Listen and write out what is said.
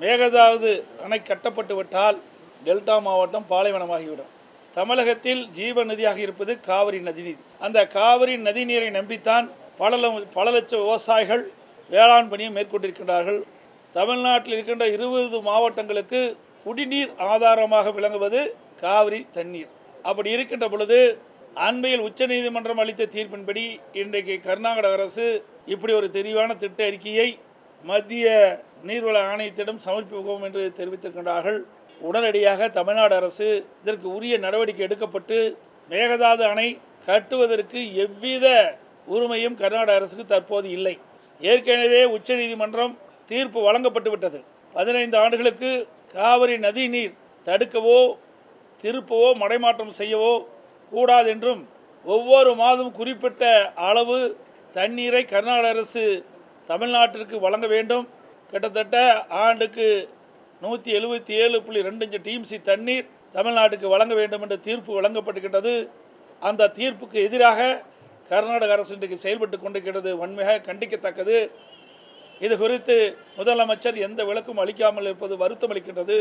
மேகதாது அணை கட்டப்பட்டு விட்டால் டெல்டா மாவட்டம் பாலைவனமாகிவிடும். தமிழகத்தில் ஜீவ நதியாக இருப்பது காவிரி நதிநீர். அந்த காவிரி நதிநீரை நம்பித்தான் பல ல- பல லட்சம் விவசாயிகள் வேளாண் பணியை மேற்கொண்டிருக்கின்றார்கள். தமிழ்நாட்டில் இருக்கின்ற இருபது மாவட்டங்களுக்கு குடிநீர் ஆதாரமாக விளங்குவது காவிரி தண்ணீர். அப்படி இருக்கின்ற பொழுது அண்மையில் உச்சநீதிமன்றம் அளித்த தீர்ப்பின்படி இன்றைக்கு கர்நாடக அரசு இப்படி ஒரு தெளிவான திட்ட அறிக்கையை மத்திய நீர்வள ஆணையத்திடம் சமர்ப்பிப்போம் என்று தெரிவித்திருக்கின்றார்கள். உடனடியாக தமிழ்நாடு அரசு இதற்கு உரிய நடவடிக்கை எடுக்கப்பட்டு மேகதாது அணை கட்டுவதற்கு எவ்வித உரிமையும் கர்நாடக அரசுக்கு தற்போது இல்லை. ஏற்கனவே உச்சநீதிமன்றம் தீர்ப்பு வழங்கப்பட்டு விட்டது. பதினைந்து ஆண்டுகளுக்கு காவிரி நதி நீர் தடுக்கவோ திருப்பவோ மடைமாற்றம் செய்யவோ கூடாது என்றும் ஒவ்வொரு மாதம் குறிப்பிட்ட அளவு தண்ணீரை கர்நாடக அரசு தமிழ்நாட்டிற்கு வழங்க வேண்டும். கிட்டத்தட்ட ஆண்டுக்கு நூற்றி எழுபத்தி ஏழு புள்ளி ரெண்டு டிஎம்சி தண்ணீர் தமிழ்நாட்டுக்கு வழங்க வேண்டும் என்ற தீர்ப்பு வழங்கப்பட்டுகின்றது அந்த தீர்ப்புக்கு எதிராக கர்நாடக அரசு இன்றைக்கு செயல்பட்டு கொண்டிருக்கிறது. வன்மையாக கண்டிக்கத்தக்கது. இது குறித்து முதலமைச்சர் எந்த விளக்கும் அளிக்காமல் இருப்பது வருத்தம் அளிக்கின்றது